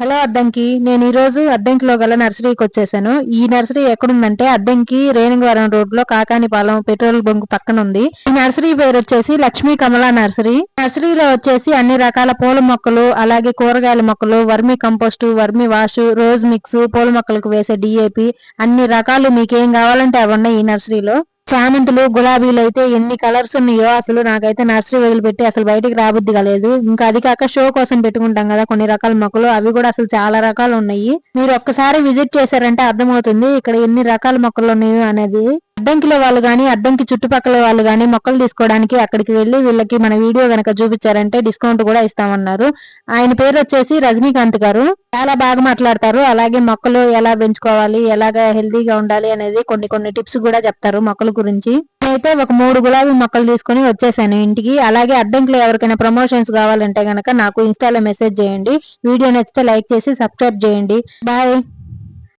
Hello Addanki నేను ఈరోజు అద్దంకిలో గల నర్సరీకి వచ్చేసాను. ఈ నర్సరీ ఎక్కడుందంటే అద్దంకి రేణిగవరం రోడ్లో కాకానిపాలెం పెట్రోల్ బంక్ పక్కన ఉంది ఈ నర్సరీ పేరు వచ్చేసి లక్ష్మీ కమలా నర్సరీ. నర్సరీలో వచ్చేసి అన్ని రకాల పూల మొక్కలు అలాగే కూరగాయల మొక్కలు vermicompost vermiwash rose mix పూల మొక్కలకు వేసే డిఏపి అన్ని రకాలు మీకు ఏం కావాలంటే అవి ఉన్నాయి ఈ నర్సరీలో. చామంతులు గులాబీలు అయితే ఎన్ని కలర్స్ ఉన్నాయో అసలు నాకైతే నర్సరీ వదిలిపెట్టి అసలు బయటికి రాబుద్ది కాలేదు. ఇంకా అది కాక షో కోసం పెట్టుకుంటాం కదా కొన్ని రకాల మొక్కలు అవి కూడా అసలు చాలా రకాలు ఉన్నాయి. మీరు ఒక్కసారి విజిట్ చేశారంటే అర్థమవుతుంది ఇక్కడ ఎన్ని రకాల మొక్కలు ఉన్నాయో అనేది. అడ్డంకిలో వాళ్ళు కానీ అడ్డంకి చుట్టుపక్కల వాళ్ళు కానీ మొక్కలు తీసుకోవడానికి అక్కడికి వెళ్ళి వీళ్ళకి మన వీడియో గనక చూపించారంటే డిస్కౌంట్ కూడా ఇస్తామన్నారు. ఆయన పేరు వచ్చేసి రజనీకాంత్ గారు. చాలా బాగా మాట్లాడతారు. అలాగే మొక్కలు ఎలా పెంచుకోవాలి ఎలాగ హెల్దీగా ఉండాలి అనేది కొన్ని కొన్ని టిప్స్ కూడా చెప్తారు మొక్కల గురించి. నేనైతే ఒక మూడు గులాబీ మొక్కలు తీసుకుని వచ్చేసాను ఇంటికి. అలాగే అడ్డంకిలో ఎవరికైనా ప్రమోషన్స్ కావాలంటే గనక నాకు ఇన్స్టాలో మెసేజ్ చేయండి. వీడియో నచ్చితే లైక్ చేసి సబ్స్క్రైబ్ చేయండి. బాయ్.